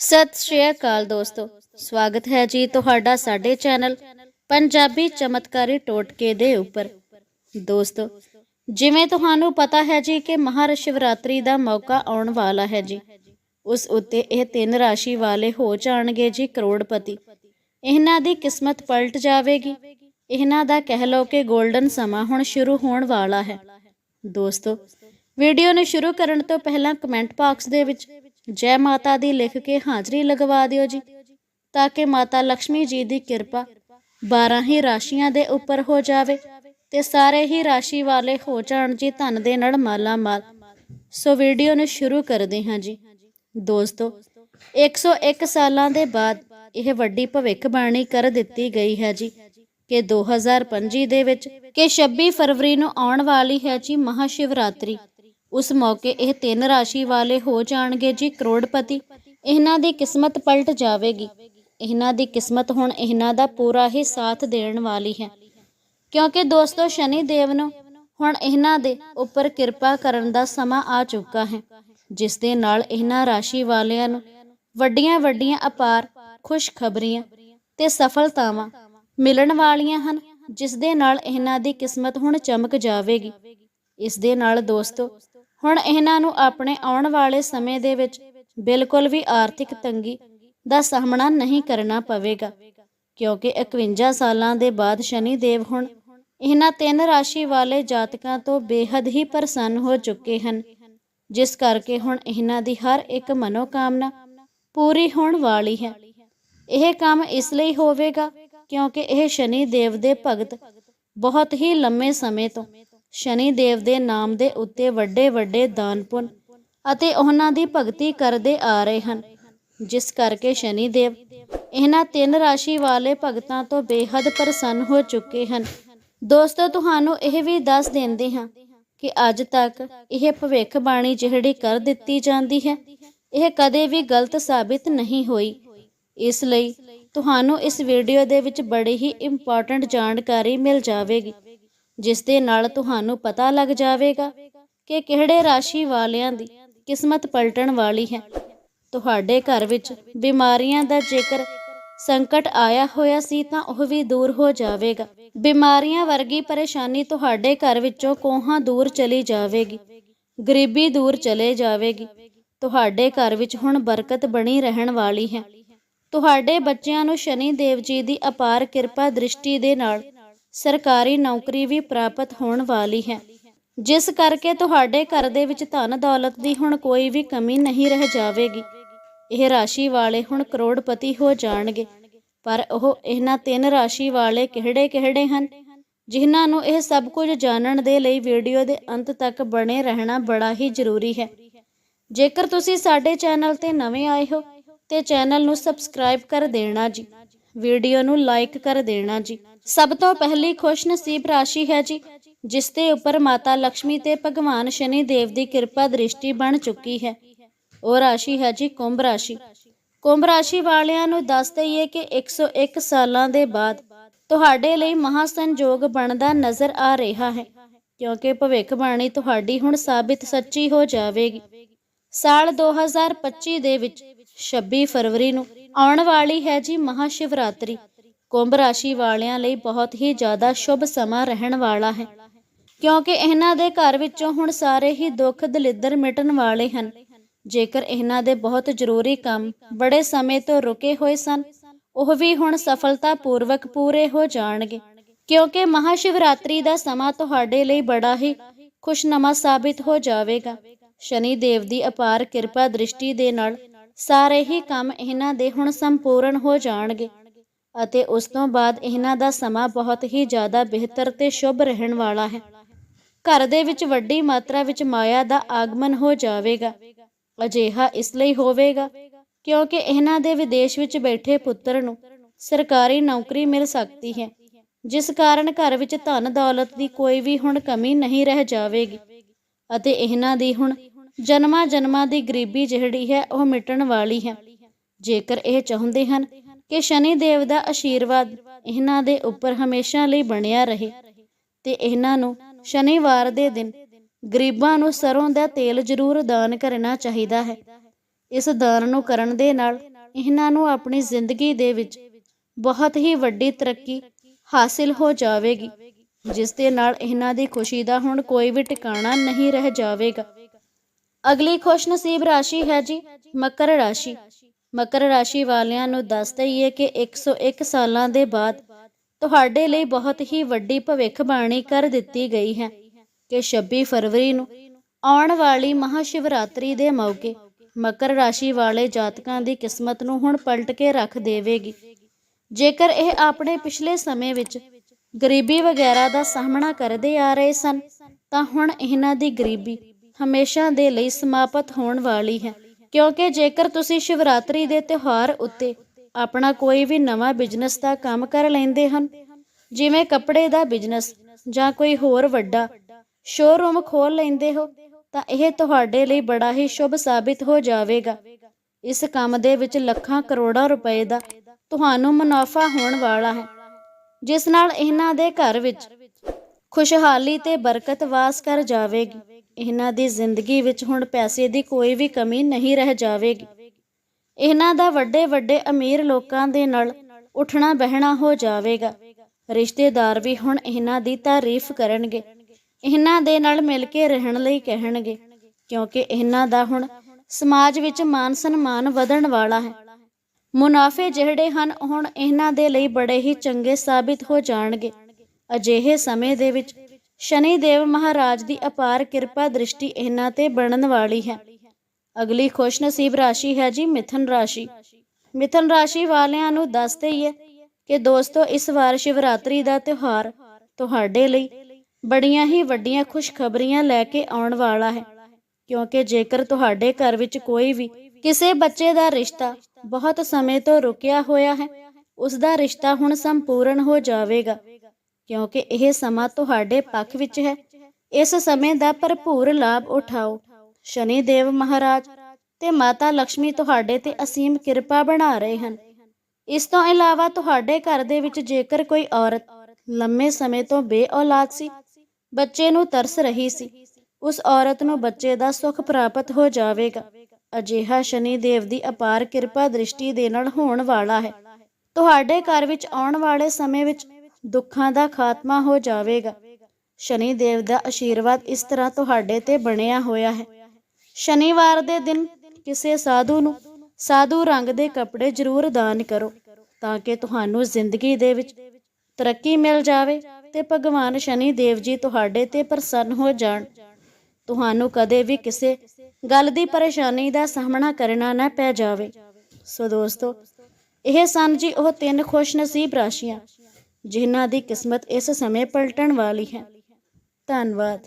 ਸਤਿ ਸ਼੍ਰੀ ਅਕਾਲ ਦੋਸਤੋ। ਸਵਾਗਤ ਹੈ ਜੀ ਤੁਹਾਡਾ ਸਾਡੇ ਚੈਨਲ ਪੰਜਾਬੀ ਚਮਤਕਾਰੀ ਟੋਟਕੇ ਦੇ ਉੱਪਰ। ਦੋਸਤੋ, ਜਿਵੇਂ ਤੁਹਾਨੂੰ ਪਤਾ ਹੈ ਜੀ ਕਿ ਮਹਾਸ਼ਿਵਰਾਤਰੀ ਦਾ ਮੌਕਾ ਆਉਣ ਵਾਲਾ ਹੈ ਜੀ। ਉਸ ਉੱਤੇ ਇਹ ਤਿੰਨ ਰਾਸ਼ੀ ਵਾਲੇ ਹੋ ਜਾਣਗੇ ਜੀ ਕਰੋੜਪਤੀ। ਇਹਨਾਂ ਦੀ ਕਿਸਮਤ ਪਲਟ ਜਾਵੇਗੀ। ਇਹਨਾਂ ਦਾ ਕਹਿ ਲਓ ਕਿ 골ਡਨ ਸਮਾਂ ਹੁਣ ਸ਼ੁਰੂ ਹੋਣ ਵਾਲਾ ਹੈ। ਦੋਸਤੋ, ਵੀਡੀਓ ਨੂੰ ਸ਼ੁਰੂ ਕਰਨ ਤੋਂ ਪਹਿਲਾਂ ਕਮੈਂਟ ਬਾਕਸ ਦੇ ਵਿੱਚ ਜੈ ਮਾਤਾ ਦੀ ਲਿਖ ਕੇ ਹਾਜ਼ਰੀ ਲਗਵਾ ਦਿਓ ਜੀ, ਤਾਂ ਕਿ ਮਾਤਾ ਲక్ష్ਮੀ ਜੀ ਦੀ ਕਿਰਪਾ 12 ਹੀ ਰਾਸ਼ੀਆਂ ਦੇ ਉੱਪਰ ਹੋ ਜਾਵੇ ਤੇ ਸਾਰੇ ਹੀ ਰਾਸ਼ੀ ਵਾਲੇ ਹੋ ਜਾਣ ਜੀ ਧਨ ਦੇ ਨਾਲ ਮਾਲਾ ਮਾਲ। ਸੋ ਵੀਡੀਓ ਨੂੰ ਸ਼ੁਰੂ ਕਰਦੇ ਹਾਂ ਜੀ। ਦੋਸਤੋ 101 ਸਾਲਾਂ ਦੇ ਬਾਅਦ ਇਹ ਵੱਡੀ ਭਵਿੱਖਬਾਣੀ ਕਰ ਦਿੱਤੀ ਗਈ ਹੈ ਜੀ ਕਿ 2025 ਦੇ ਵਿੱਚ ਕਿ 26 ਫਰਵਰੀ ਨੂੰ ਆਉਣ ਵਾਲੀ ਹੈ ਜੀ ਮਹਾਸ਼ਿਵਰਾਤਰੀ। ਉਸ ਮੌਕੇ ਇਹ ਤਿੰਨ ਰਾਸ਼ੀ ਵਾਲੇ ਹੋ ਜਾਣਗੇ ਜੀ ਕਰੋੜਪਤੀ। ਇਹਨਾਂ ਦੀ ਕਿਸਮਤ ਪਲਟ ਜਾਵੇਗੀ। ਇਹਨਾਂ ਦੀ ਕਿਸਮਤ ਹੁਣ ਇਹਨਾਂ ਦਾ ਪੂਰਾ ਹੀ ਸਾਥ ਦੇਣ ਵਾਲੀ ਹੈ। ਕਿਉਂਕਿ ਦੋਸਤੋ ਸ਼ਨੀ ਦੇਵ ਨੂੰ ਹੁਣ ਇਹਨਾਂ ਦੇ ਉੱਪਰ ਕਿਰਪਾ ਕਰਨ ਦਾ ਸਮਾਂ ਆ ਚੁੱਕਾ ਹੈ। ਜਿਸ ਦੇ ਨਾਲ ਇਹਨਾਂ ਰਾਸ਼ੀ ਵਾਲਿਆਂ ਨੂੰ ਵੱਡੀਆਂ ਵੱਡੀਆਂ ਅਪਾਰ ਖੁਸ਼ਖਬਰੀਆਂ ਤੇ ਸਫਲਤਾਵਾਂ ਮਿਲਣ ਵਾਲੀਆਂ ਹਨ। ਜਿਸ ਦੇ ਨਾਲ ਇਹਨਾਂ ਦੀ ਕਿਸਮਤ ਹੁਣ ਚਮਕ ਜਾਵੇਗੀ। ਇਸ ਦੇ ਨਾਲ ਦੋਸਤੋ ਹੁਣ ਇਹਨਾਂ ਨੂੰ ਆਪਣੇ ਆਉਣ ਵਾਲੇ ਸਮੇਂ ਦੇ ਵਿੱਚ ਬਿਲਕੁਲ ਵੀ ਆਰਥਿਕ ਤੰਗੀ ਦਾ ਸਾਹਮਣਾ ਨਹੀਂ ਕਰਨਾ ਪਵੇਗਾ, ਕਿਉਂਕਿ 51 ਸਾਲਾਂ ਦੇ ਬਾਅਦ ਸ਼ਨੀ ਦੇਵ ਹੁਣ ਇਹਨਾਂ ਤਿੰਨ ਰਾਸ਼ੀ ਵਾਲੇ ਜਾਤਕਾਂ ਤੋਂ ਬੇਹੱਦ ਹੀ ਪ੍ਰਸੰਨ ਹੋ ਚੁੱਕੇ ਹਨ, ਜਿਸ ਕਰਕੇ ਹੁਣ ਇਹਨਾਂ ਦੀ ਹਰ ਇੱਕ ਮਨੋਕਾਮਨਾ ਪੂਰੀ ਹੋਣ ਵਾਲੀ ਹੈ। ਇਹ ਕੰਮ ਇਸ ਲਈ ਹੋਵੇਗਾ ਕਿਉਂਕਿ ਇਹ ਸ਼ਨੀ ਦੇਵ ਦੇ ਭਗਤ ਬਹੁਤ ਹੀ ਲੰਮੇ ਸਮੇਂ ਤੋਂ ਸ਼ਨੀ ਦੇਵ ਦੇ ਨਾਮ ਦੇ ਉੱਤੇ ਵੱਡੇ ਵੱਡੇ ਦਾਨ ਪੁੰਨ ਅਤੇ ਉਹਨਾਂ ਦੀ ਭਗਤੀ ਕਰਦੇ ਆ ਰਹੇ ਹਨ। ਜਿਸ ਕਰਕੇ ਸ਼ਨੀ ਦੇਵ ਇਹਨਾਂ ਤਿੰਨ ਰਾਸ਼ੀ ਵਾਲੇ ਭਗਤਾਂ ਤੋਂ ਬੇਹੱਦ ਪ੍ਰਸੰਨ ਹੋ ਚੁੱਕੇ ਹਨ। ਦੋਸਤੋ, ਤੁਹਾਨੂੰ ਇਹ ਵੀ ਦੱਸ ਦਿੰਦੇ ਹਾਂ ਕਿ ਅੱਜ ਤੱਕ ਇਹ ਭਵਿੱਖਬਾਣੀ ਜਿਹੜੀ ਕਰ ਦਿੱਤੀ ਜਾਂਦੀ ਹੈ, ਇਹ ਕਦੇ ਵੀ ਗਲਤ ਸਾਬਿਤ ਨਹੀਂ ਹੋਈ। ਇਸ ਲਈ ਤੁਹਾਨੂੰ ਇਸ ਵੀਡੀਓ ਦੇ ਵਿੱਚ ਬੜੀ ਹੀ ਇੰਪੋਰਟੈਂਟ ਜਾਣਕਾਰੀ ਮਿਲ ਜਾਵੇਗੀ। ਜਿਸ ਦੇ ਨਾਲ ਤੁਹਾਨੂੰ ਪਤਾ ਲੱਗ ਜਾਵੇਗਾ ਕਿ ਕਿਹੜੇ ਰਾਸ਼ੀ ਵਾਲਿਆਂ ਦੀ ਕਿਸਮਤ ਪਲਟਣ ਵਾਲੀ ਹੈ। ਤੁਹਾਡੇ ਘਰ ਵਿੱਚ ਬਿਮਾਰੀਆਂ ਦਾ ਜੇਕਰ ਸੰਕਟ ਆਇਆ ਹੋਇਆ ਸੀ ਤਾਂ ਉਹ ਵੀ ਦੂਰ ਹੋ ਜਾਵੇਗਾ। ਬਿਮਾਰੀਆਂ ਵਰਗੀ ਪਰੇਸ਼ਾਨੀ ਤੁਹਾਡੇ ਘਰ ਵਿੱਚੋਂ ਕੋਹਾਂ ਦੂਰ ਚਲੀ ਜਾਵੇਗੀ। ਗਰੀਬੀ ਦੂਰ ਚਲੇ ਜਾਵੇਗੀ। ਤੁਹਾਡੇ ਘਰ ਵਿੱਚ ਹੁਣ ਬਰਕਤ ਬਣੀ ਰਹਿਣ ਵਾਲੀ ਹੈ। ਤੁਹਾਡੇ ਬੱਚਿਆਂ ਨੂੰ ਸ਼ਨੀ ਦੇਵ ਜੀ ਦੀ ਅਪਾਰ ਕਿਰਪਾ ਦ੍ਰਿਸ਼ਟੀ ਦੇ ਨਾਲ ਸਰਕਾਰੀ ਨੌਕਰੀ ਵੀ ਪ੍ਰਾਪਤ ਹੋਣ ਵਾਲੀ ਹੈ। ਜਿਸ ਕਰਕੇ ਤੁਹਾਡੇ ਘਰ ਦੇ ਵਿੱਚ ਧਨ ਦੌਲਤ ਦੀ ਹੁਣ ਕੋਈ ਵੀ ਕਮੀ ਨਹੀਂ ਰਹਿ ਜਾਵੇਗੀ। ਇਹ ਰਾਸ਼ੀ ਵਾਲੇ ਹੁਣ ਕਰੋੜਪਤੀ ਹੋ ਜਾਣਗੇ। ਪਰ ਉਹ ਇਹਨਾਂ ਤਿੰਨ ਰਾਸ਼ੀ ਵਾਲੇ ਕਿਹੜੇ-ਕਿਹੜੇ ਹਨ? ਜਿਨ੍ਹਾਂ ਨੂੰ ਇਹ ਸਭ ਕੁਝ ਜਾਣਨ ਦੇ ਲਈ ਵੀਡੀਓ ਦੇ ਅੰਤ ਤੱਕ ਬਣੇ ਰਹਿਣਾ ਬੜਾ ਹੀ ਜ਼ਰੂਰੀ ਹੈ। ਜੇਕਰ ਤੁਸੀਂ ਸਾਡੇ ਚੈਨਲ ਤੇ ਨਵੇਂ ਆਏ ਹੋ, ਤੇ ਚੈਨਲ ਨੂੰ ਸਬਸਕ੍ਰਾਈਬ ਕਰ ਦੇਣਾ ਜੀ। ਵੀਡੀਓ ਨੂੰ ਲਾਈਕ ਕਰ ਦੇਣਾ ਜੀ। ਸਭ ਤੋਂ ਪਹਿਲੀ ਖੁਸ਼ ਰਾਸ਼ੀ ਹੈ ਜੀ, ਜਿਸ ਦੇ ਉੱਪਰ ਮਾਤਾ ਲక్ష్ਮੀ ਤੇ ਭਗਵਾਨ ਸ਼ਨੀ ਦੇਵ ਦੀ ਕਿਰਪਾ ਦ੍ਰਿਸ਼ਟੀ ਬਣ ਚੁੱਕੀ ਹੈ। ਉਹ ਰਾਸ਼ੀ ਹੈ ਜੀ ਕੁੰਭ ਰਾਸ਼ੀ। ਕੁੰਭ ਰਾਸ਼ੀ ਵਾਲਿਆਂ ਨੂੰ ਦੱਸ ਦਈਏ ਕਿ 101 ਸਾਲਾਂ ਦੇ ਬਾਅਦ ਤੁਹਾਡੇ ਲਈ ਮਹਾ ਸੰਜੋਗ ਬਣਦਾ ਨਜ਼ਰ ਆ ਰਿਹਾ ਹੈ, ਕਿਉਂਕਿ ਭਵਿੱਖ ਬਾਣੀ ਤੁਹਾਡੀ ਹੁਣ ਸਾਬਿਤ ਸੱਚੀ ਹੋ ਜਾਵੇਗੀ। ਸਾਲ 2025 ਦੇ ਵਿੱਚ 26 ਫਰਵਰੀ ਨੂੰ ਆਉਣ ਵਾਲੀ ਹੈ ਜੀ ਮਹਾਸ਼ਿਵਰਾਤਰੀ। ਕੁੰਭ ਰਾਸ਼ੀ ਵਾਲਿਆਂ ਲਈ ਬਹੁਤ ਹੀ ਜ਼ਿਆਦਾ ਸ਼ੁਭ ਸਮਾਂ ਰਹਿਣ ਵਾਲਾ ਹੈ। ਕਿਉਂਕਿ ਇਹਨਾਂ ਦੇ ਘਰ ਵਿੱਚੋਂ ਹੁਣ ਸਾਰੇ ਹੀ ਦੁੱਖ ਦਲਿੱਦਰ ਮਿਟਣ ਵਾਲੇ ਹਨ। ਜੇਕਰ ਇਹਨਾਂ ਦੇ ਬਹੁਤ ਜ਼ਰੂਰੀ ਕੰਮ ਬੜੇ ਸਮੇਂ ਤੋਂ ਰੁਕੇ ਹੋਏ ਸਨ, ਉਹ ਵੀ ਹੁਣ ਸਫਲਤਾ ਪੂਰਵਕ ਪੂਰੇ ਹੋ ਜਾਣਗੇ। ਕਿਉਂਕਿ ਮਹਾਸ਼ਿਵਰਾਤਰੀ ਦਾ ਸਮਾਂ ਤੁਹਾਡੇ ਲਈ ਬੜਾ ਹੀ ਖੁਸ਼ਨਮਾ ਸਾਬਿਤ ਹੋ ਜਾਵੇਗਾ। ਸ਼ਨੀ ਦੇਵ ਦੀ ਅਪਾਰ ਕਿਰਪਾ ਦ੍ਰਿਸ਼ਟੀ ਦੇ ਨਾਲ ਸਾਰੇ ਹੀ ਕੰਮ ਇਹਨਾਂ ਦੇ ਹੁਣ ਸੰਪੂਰਨ ਹੋ ਜਾਣਗੇ ਅਤੇ ਉਸ ਤੋਂ ਬਾਅਦ ਇਹਨਾਂ ਦਾ ਸਮਾਂ ਬਹੁਤ ਹੀ ਜ਼ਿਆਦਾ ਬਿਹਤਰ ਤੇ ਸ਼ੁਭ ਰਹਿਣ ਵਾਲਾ ਹੈ। ਘਰ ਦੇ ਵਿੱਚ ਵੱਡੀ ਮਾਤਰਾ ਵਿੱਚ ਮਾਇਆ ਦਾ ਆਗਮਨ ਹੋ ਜਾਵੇਗਾ। ਅਜਿਹਾ ਇਸ ਲਈ ਹੋਵੇਗਾ ਕਿਉਂਕਿ ਇਹਨਾਂ ਦੇ ਵਿਦੇਸ਼ ਵਿੱਚ ਬੈਠੇ ਪੁੱਤਰ ਨੂੰ ਸਰਕਾਰੀ ਨੌਕਰੀ ਮਿਲ ਸਕਦੀ ਹੈ, ਜਿਸ ਕਾਰਨ ਘਰ ਵਿੱਚ ਧਨ ਦੌਲਤ ਦੀ ਕੋਈ ਵੀ ਹੁਣ ਕਮੀ ਨਹੀਂ ਰਹਿ ਜਾਵੇਗੀ ਅਤੇ ਇਹਨਾਂ ਦੀ ਹੁਣ ਜਨਮਾਂ ਜਨਮਾਂ ਦੀ ਗਰੀਬੀ ਜਿਹੜੀ ਹੈ ਉਹ ਮਿਟਣ ਵਾਲੀ ਹੈ। ਜੇਕਰ ਇਹ ਚਾਹੁੰਦੇ ਹਨ ਕਿ ਸ਼ਨੀ ਦੇਵ ਦਾ ਆਸ਼ੀਰਵਾਦ ਇਹਨਾਂ ਦੇ ਉੱਪਰ ਹਮੇਸ਼ਾ ਲਈ ਬਣਿਆ ਰਹੇ, ਤੇ ਇਹਨਾਂ ਨੂੰ ਸ਼ਨੀਵਾਰ ਦੇ ਦਿਨ ਗਰੀਬਾਂ ਨੂੰ ਸਰੋਂ ਦਾ ਤੇਲ ਜ਼ਰੂਰ ਦਾਨ ਕਰਨਾ ਚਾਹੀਦਾ ਹੈ। ਇਸ ਦਾਨ ਨੂੰ ਕਰਨ ਦੇ ਨਾਲ ਇਹਨਾਂ ਨੂੰ ਆਪਣੀ ਜ਼ਿੰਦਗੀ ਦੇ ਵਿੱਚ ਬਹੁਤ ਹੀ ਵੱਡੀ ਤਰੱਕੀ ਹਾਸਿਲ ਹੋ ਜਾਵੇਗੀ, ਜਿਸ ਦੇ ਨਾਲ ਇਹਨਾਂ ਦੀ ਖੁਸ਼ੀ ਦਾ ਹੁਣ ਕੋਈ ਵੀ ਟਿਕਾਣਾ ਨਹੀਂ ਰਹਿ ਜਾਵੇਗਾ। ਅਗਲੀ ਖੁਸ਼ਨਸੀਬ ਰਾਸ਼ੀ ਹੈ ਜੀ ਮਕਰ ਰਾਸ਼ੀ। ਮਕਰ ਰਾਸ਼ੀ ਵਾਲਿਆਂ ਨੂੰ ਦੱਸ ਦਈਏ ਕਿ 101 ਸਾਲਾਂ ਦੇ ਬਾਅਦ ਤੁਹਾਡੇ ਲਈ ਬਹੁਤ ਹੀ ਵੱਡੀ ਭਵਿੱਖਬਾਣੀ ਕਰ ਦਿੱਤੀ ਗਈ ਹੈ ਕਿ 26 ਫਰਵਰੀ ਨੂੰ ਆਉਣ ਵਾਲੀ ਮਹਾਸ਼ਿਵਰਾਤਰੀ ਦੇ ਮੌਕੇ ਮਕਰ ਰਾਸ਼ੀ ਵਾਲੇ ਜਾਤਕਾਂ ਦੀ ਕਿਸਮਤ ਨੂੰ ਹੁਣ ਪਲਟ ਕੇ ਰੱਖ ਦੇਵੇਗੀ। ਜੇਕਰ ਇਹ ਆਪਣੇ ਪਿਛਲੇ ਸਮੇਂ ਵਿੱਚ ਗਰੀਬੀ ਵਗੈਰਾ ਦਾ ਸਾਹਮਣਾ ਕਰਦੇ ਆ ਰਹੇ ਸਨ, ਤਾਂ ਹੁਣ ਇਹਨਾਂ ਦੀ ਗਰੀਬੀ ਹਮੇਸ਼ਾ ਦੇ ਲਈ ਸਮਾਪਤ ਹੋਣ ਵਾਲੀ ਹੈ। ਕਿਉਂਕਿ ਜੇਕਰ ਤੁਸੀਂ ਸ਼ਿਵਰਾਤਰੀ ਦੇ ਤਿਉਹਾਰ ਉੱਤੇ ਆਪਣਾ ਕੋਈ ਵੀ ਨਵਾਂ ਬਿਜ਼ਨਸ ਦਾ ਕੰਮ ਕਰ ਲੈਂਦੇ ਹਨ, ਜਿਵੇਂ ਕੱਪੜੇ ਦਾ ਬਿਜ਼ਨਸ ਜਾਂ ਕੋਈ ਹੋਰ ਵੱਡਾ ਸ਼ੋਰੂਮ ਖੋਲ ਲੈਂਦੇ ਹੋ, ਤਾਂ ਇਹ ਤੁਹਾਡੇ ਲਈ ਬੜਾ ਹੀ ਸ਼ੁਭ ਸਾਬਿਤ ਹੋ ਜਾਵੇਗਾ। ਇਸ ਕੰਮ ਦੇ ਵਿੱਚ ਲੱਖਾਂ ਕਰੋੜਾਂ ਰੁਪਏ ਦਾ ਤੁਹਾਨੂੰ ਮੁਨਾਫਾ ਹੋਣ ਵਾਲਾ ਹੈ। ਜਿਸ ਨਾਲ ਇਹਨਾਂ ਦੇ ਘਰ ਵਿੱਚ ਖੁਸ਼ਹਾਲੀ ਤੇ ਬਰਕਤ ਵਾਸ ਕਰ ਜਾਵੇਗੀ। ਇਹਨਾਂ ਦੀ ਜ਼ਿੰਦਗੀ ਵਿੱਚ ਹੁਣ ਪੈਸੇ ਦੀ ਕੋਈ ਵੀ ਕਮੀ ਨਹੀਂ ਰਹਿ ਜਾਵੇਗੀ। ਇਹਨਾਂ ਦਾ ਵੱਡੇ ਵੱਡੇ ਅਮੀਰ ਲੋਕਾਂ ਦੇ ਨਾਲ ਉੱਠਣਾ ਬਹਿਣਾ ਹੋ ਜਾਵੇਗਾ। ਰਿਸ਼ਤੇਦਾਰ ਵੀ ਹੁਣ ਇਹਨਾਂ ਦੀ ਤਾਰੀਫ ਕਰਨਗੇ। ਇਹਨਾਂ ਦੇ ਨਾਲ ਮਿਲ ਕੇ ਰਹਿਣ ਲਈ ਕਹਿਣਗੇ, ਕਿਉਂਕਿ ਇਹਨਾਂ ਦਾ ਹੁਣ ਸਮਾਜ ਵਿੱਚ ਮਾਨ ਸਨਮਾਨ ਵਧਣ ਵਾਲਾ ਹੈ। ਮੁਨਾਫੇ ਜਿਹੜੇ ਹਨ ਹੁਣ ਇਹਨਾਂ ਦੇ ਲਈ ਬੜੇ ਹੀ ਚੰਗੇ ਸਾਬਿਤ ਹੋ ਜਾਣਗੇ। ਅਜਿਹੇ ਸਮੇਂ ਦੇ ਵਿੱਚ ਸ਼ਨੀ ਦੇਵ ਮਹਾਰਾਜ ਦੀ ਅਪਾਰ ਕਿਰਪਾ ਦ੍ਰਿਸ਼ਟੀ ਇਹਨਾਂ ਤੇ ਬਣਨ ਵਾਲੀ ਹੈ। ਅਗਲੀ ਖੁਸ਼ਨਸੀਬ ਰਾਸ਼ੀ ਹੈ ਜੀ ਮਿਥਨ ਰਾਸ਼ੀ। ਮਿਥਨ ਰਾਸ਼ੀ ਵਾਲਿਆਂ ਨੂੰ ਦੱਸ ਦਈਏ ਕਿ ਦੋਸਤੋ, ਇਸ ਵਾਰ ਸ਼ਿਵਰਾਤਰੀ ਦਾ ਤਿਉਹਾਰ ਤੁਹਾਡੇ ਲਈ ਬੜੀਆਂ ਹੀ ਵੱਡੀਆਂ ਖੁਸ਼ਖਬਰੀਆਂ ਲੈ ਕੇ ਆਉਣ ਵਾਲਾ ਹੈ। ਕਿਉਂਕਿ ਜੇਕਰ ਤੁਹਾਡੇ ਘਰ ਵਿੱਚ ਕੋਈ ਵੀ ਕਿਸੇ ਬੱਚੇ ਦਾ ਰਿਸ਼ਤਾ ਬਹੁਤ ਸਮੇਂ ਤੋਂ ਰੁਕਿਆ ਹੋਇਆ ਹੈ, ਉਸ ਦਾ ਰਿਸ਼ਤਾ ਹੁਣ ਸੰਪੂਰਨ ਹੋ ਜਾਵੇਗਾ। ਕਿਉਂਕਿ ਇਹ ਸਮਾਂ ਤੁਹਾਡੇ ਪੱਖ ਵਿੱਚ ਹੈ। ਇਸ ਸਮੇਂ ਦਾ ਭਰਪੂਰ ਲਾਭ ਉਠਾਓ। ਸ਼ਨੀ ਦੇਵ ਮਹਾਰਾਜ ਤੇ ਮਾਤਾ ਲక్ష్ਮੀ ਤੁਹਾਡੇ ਤੇ ਅਸੀਮ ਕਿਰਪਾ ਬਣਾ ਰਹੇ ਹਨ। ਇਸ ਤੋਂ ਇਲਾਵਾ ਤੁਹਾਡੇ ਘਰ ਦੇ ਵਿੱਚ ਜੇਕਰ ਕੋਈ ਔਰਤ ਲੰਮੇ ਸਮੇਂ ਤੋਂ ਬੇਔਲਾਦ ਸੀ, ਬੱਚੇ ਨੂੰ ਤਰਸ ਰਹੀ ਸੀ, ਉਸ ਔਰਤ ਨੂੰ ਬੱਚੇ ਦਾ ਸੁੱਖ ਪ੍ਰਾਪਤ ਹੋ ਜਾਵੇਗਾ। ਅਜਿਹਾ ਸ਼ਨੀ ਦੇਵ ਦੀ ਅਪਾਰ ਕਿਰਪਾ ਦ੍ਰਿਸ਼ਟੀ ਦੇ ਨਾਲ ਹੋਣ ਵਾਲਾ ਹੈ। ਤੁਹਾਡੇ ਘਰ ਵਿੱਚ ਆਉਣ ਵਾਲੇ ਸਮੇਂ ਵਿੱਚ ਦੁੱਖਾਂ ਦਾ ਖਾਤਮਾ ਹੋ ਜਾਵੇਗਾ। ਸ਼ਨੀ ਦੇਵ ਦਾ ਆਸ਼ੀਰਵਾਦ ਇਸ ਤਰ੍ਹਾਂ ਤੁਹਾਡੇ ਤੇ ਬਣਿਆ ਹੋਇਆ ਹੈ। ਸ਼ਨੀਵਾਰ ਦੇ ਦਿਨ ਕਿਸੇ ਸਾਧੂ ਨੂੰ ਸਾਧੂ ਰੰਗ ਦੇ ਕੱਪੜੇ ਜ਼ਰੂਰ ਦਾਨ ਕਰੋ ਤਾਂ ਕਿ ਤੁਹਾਨੂੰ ਜ਼ਿੰਦਗੀ ਦੇ ਵਿੱਚ ਤਰੱਕੀ ਮਿਲ ਜਾਵੇ ਤੇ ਭਗਵਾਨ ਸ਼ਨੀ ਦੇਵ ਜੀ ਤੁਹਾਡੇ ਤੇ ਪ੍ਰਸੰਨ ਹੋ ਜਾਣ। ਤੁਹਾਨੂੰ ਕਦੇ ਵੀ ਕਿਸੇ ਗੱਲ ਦੀ ਪਰੇਸ਼ਾਨੀ ਦਾ ਸਾਹਮਣਾ ਕਰਨਾ ਨਾ ਪੈ ਜਾਵੇ। ਸੋ ਦੋਸਤੋ, ਇਹ ਸਨ ਜੀ ਉਹ ਤਿੰਨ ਖੁਸ਼ਨਸੀਬ ਰਾਸ਼ੀਆਂ। ਜਿਨ੍ਹਾਂ ਦੀ ਕਿਸਮਤ ਇਸ ਸਮੇਂ ਪਲਟਣ ਵਾਲੀ ਹੈ। ਧੰਨਵਾਦ।